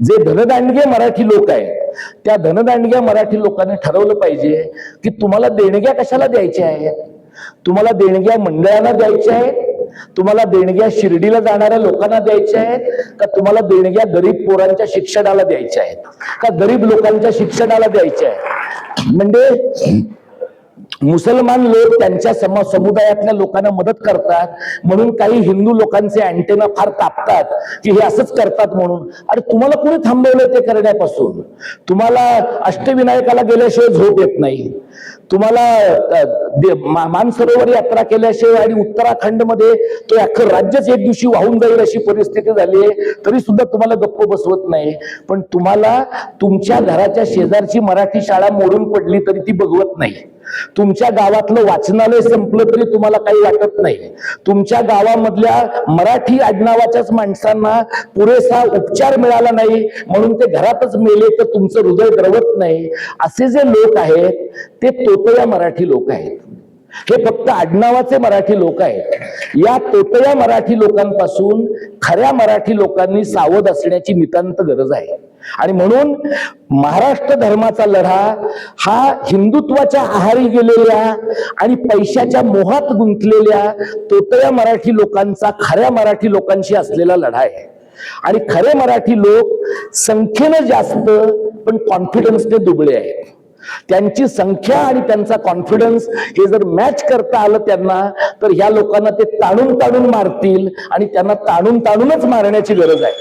जे धनदांडगे मराठी लोक आहेत त्या धनदांडग्या मराठी लोकांनी ठरवलं पाहिजे की तुम्हाला देणग्या कशाला द्यायच्या आहेत? तुम्हाला देणग्या मंडळांना द्यायच्या आहेत? तुम्हाला देणग्या शिर्डीला जाणाऱ्या लोकांना द्यायच्या आहेत? का तुम्हाला देणग्या गरीब पोरांच्या शिक्षणाला द्यायच्या आहेत? का गरीब लोकांच्या शिक्षणाला द्यायच्या आहेत? म्हणजे मुसलमान लोक त्यांच्या सम समुदायातल्या लोकांना मदत करतात. म्हणून काही हिंदू लोकांचे अँटेना फार तापतात की हे असंच करतात म्हणून. अरे तुम्हाला कोणी थांबवलं ते करण्यापासून? तुम्हाला अष्टविनायकाला गेल्याशिवाय झोप येत नाही. तुम्हाला दे- मा- मानसरोवर यात्रा केल्याशिवाय आणि उत्तराखंडमध्ये तो अख्खं राज्यच एक दिवशी वाहून जाईल अशी परिस्थिती झाली आहे तरी सुद्धा तुम्हाला गप्प बसवत नाही. पण तुम्हाला तुमच्या घराच्या शेजारची मराठी शाळा मोडून पडली तरी ती बघवत नाही. तुमच्या गावातलं वाचनालय संपलं तरी तुम्हाला काही वाटत नाही. तुमच्या गावामधल्या मराठी आडनावाच्याच माणसांना पुरेसा उपचार मिळाला नाही म्हणून ते घरातच मेले तर तुमचं हृदय द्रवत नाही. असे जे लोक आहेत ते तोतया मराठी लोक आहेत. हे फक्त आडनावाचे मराठी लोक आहेत. या तोतया मराठी लोकांपासून खऱ्या मराठी लोकांनी सावध असण्याची नितांत गरज आहे. आणि म्हणून महाराष्ट्र धर्माचा लढा हा हिंदुत्वाच्या आहारी गेलेल्या आणि पैशाच्या मोहात गुंतलेल्या तोतया मराठी लोकांचा खऱ्या मराठी लोकांशी असलेला लढा आहे. आणि खरे मराठी लोक संख्येनं जास्त पण कॉन्फिडन्सने दुबळे आहेत. त्यांची संख्या आणि त्यांचा कॉन्फिडन्स हे जर मॅच करता आलं त्यांना तर ह्या लोकांना ते ताणून ताणून मारतील आणि त्यांना ताणून ताणूनच मारण्याची गरज आहे.